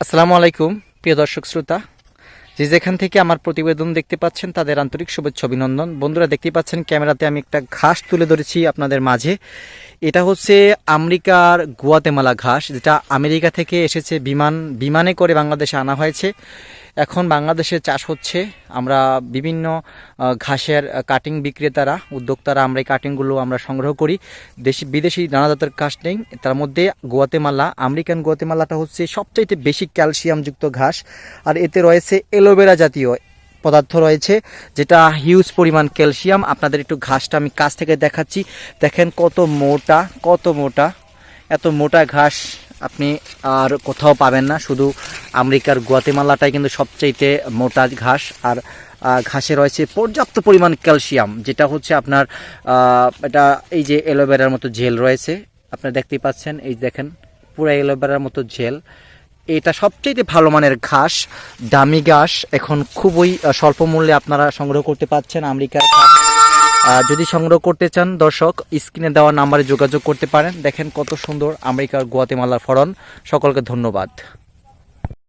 আসসালামু আলাইকুম, প্রিয় দর্শক শ্রোতা। যে যেখান থেকে আমার প্রতিবেদন দেখতে পাচ্ছেন, তাদের আন্তরিক শুভেচ্ছা অভিনন্দন। বন্ধুরা দেখতে পাচ্ছেন, ক্যামেরাতে আমি একটা ঘাস তুলে ধরেছি আপনাদের মাঝে। এটা হচ্ছে আমেরিকার গুয়াতেমালা ঘাস, যেটা আমেরিকা থেকে এসেছে, বিমান, বিমানে করে বাংলাদেশে আনা হয়েছে। এখন বাংলাদেশে চাষ হচ্ছে। আমরা বিভিন্ন ঘাসের কাটিং বিক্রেতারা, উদ্যোক্তারা আমরা এই কাটিংগুলো আমরা সংগ্রহ করি। দেশি, বিদেশি নানা জাতের ঘাস নেই। তার মধ্যে গোয়াতেমালা, আমেরিকান গোয়াতেমালাটা হচ্ছে সবচাইতে বেশি ক্যালসিয়ামযুক্ত ঘাস। আর এতে রয়েছে এলোভেরা জাতীয় পদার্থ রয়েছে, যেটা হিউজ পরিমাণ ক্যালসিয়াম। আপনাদের একটু ঘাসটা আমি কাছ থেকে দেখাচ্ছি। দেখেন কত মোটা কত মোটা, এত মোটা ঘাস আপনি আর কোথাও পাবেন না। শুধু আমেরিকার গুয়াতেমালাটাই কিন্তু সবচাইতে মোটা ঘাস আর ঘাসে রয়েছে পর্যাপ্ত পরিমাণ ক্যালসিয়াম, যেটা হচ্ছে আপনার এটা এই যে অ্যালোভেরার মতো জেল রয়েছে, আপনারা দেখতেই পাচ্ছেন, এই দেখেন, পুরো অ্যালোভেরার মতো জেল। এটা সবচেয়ে ভালো মানের ঘাস, দামি ঘাস, এখন খুবই স্বল্প মূল্যে আপনারা সংগ্রহ করতে পাচ্ছেন আমেরিকার যদি সংগ্রহ করতে চান, দর্শক, স্ক্রিনে দেওয়া নাম্বারে যোগাযোগ করতে পারেন। দেখেন কত সুন্দর আমেরিকার গুয়াতেমালার ফরন। সকলকে ধন্যবাদ।